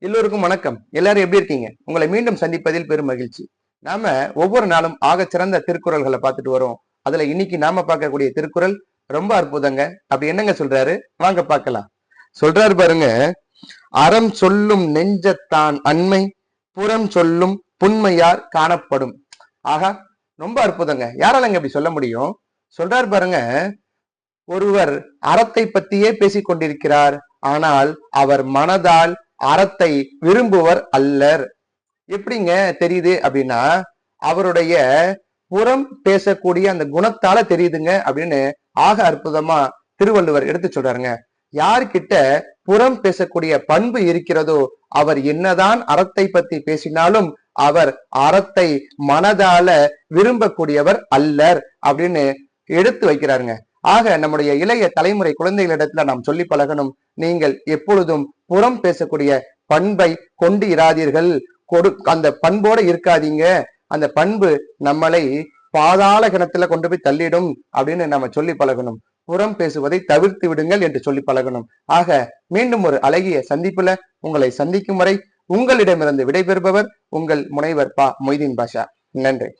எல்லோருக்கும் வணக்கம். எல்லாரும் எப்படி இருக்கீங்க? உங்களை மீண்டும் சந்திப்பதில் பெரும் மகிழ்ச்சி. நாம ஒவ்வொரு நாளும் ஆக சிறந்த திருக்குறள்களை பார்த்துட்டு வரோம். அதுல இன்னைக்கு நாம பார்க்கக்கூடிய திருக்குறள் ரொம்ப அற்புதங்க. அப்படி என்னங்க சொல்றாரு? வாங்க பார்க்கலாம். சொல்றாரு பாருங்க அறம் சொல்லும் நெஞ்சத்தான் அண்மை புறம் சொல்லும் புண்மையார் காணப்படும். ஆகா ரொம்ப அற்புதங்க. யாராலங்க இப்படி சொல்ல முடியும்? சொல்றாரு பாருங்க ஒருவர் அறத்தை பத்தியே பேசிக் கொண்டிருக்கிறார் ஆனால் அவர் மனதால் அறத்தை விரும்புவர் அல்லர். எப்படிங்க தெரியுது அப்படின்னா அவருடைய புறம் பேசக்கூடிய அந்த குணத்தால தெரியுதுங்க அப்படின்னு ஆக அற்புதமா திருவள்ளுவர் எடுத்து சொல்றாருங்க. யார்கிட்ட புறம் பேசக்கூடிய பண்பு இருக்கிறதோ அவர் என்னதான் அறத்தை பத்தி பேசினாலும் அவர் அறத்தை மனதால விரும்பக்கூடியவர் அல்லர் அப்படின்னு எடுத்து வைக்கிறாருங்க. ஆக நம்முடைய இளைய தலைமுறை குழந்தைகளிடத்துல நாம் சொல்லி பழகணும். நீங்கள் எப்பொழுதும் புறம் பேசக்கூடிய பண்பை கொண்டு இராதீர்கள் கொடு அந்த பண்போட இருக்காதீங்க. அந்த பண்பு நம்மளை பாதாள கிணத்துல கொண்டு போய் தள்ளிடும் அப்படின்னு நம்ம சொல்லி பழகணும். புறம் பேசுவதை தவிர்த்து விடுங்கள் என்று சொல்லி பழகணும். ஆக மீண்டும் ஒரு அழகிய சந்திப்புல உங்களை சந்திக்கும் வரை உங்களிடமிருந்து விடைபெறுபவர் உங்கள் முனைவர் பா மொய்தீன் பாஷா. நன்றி.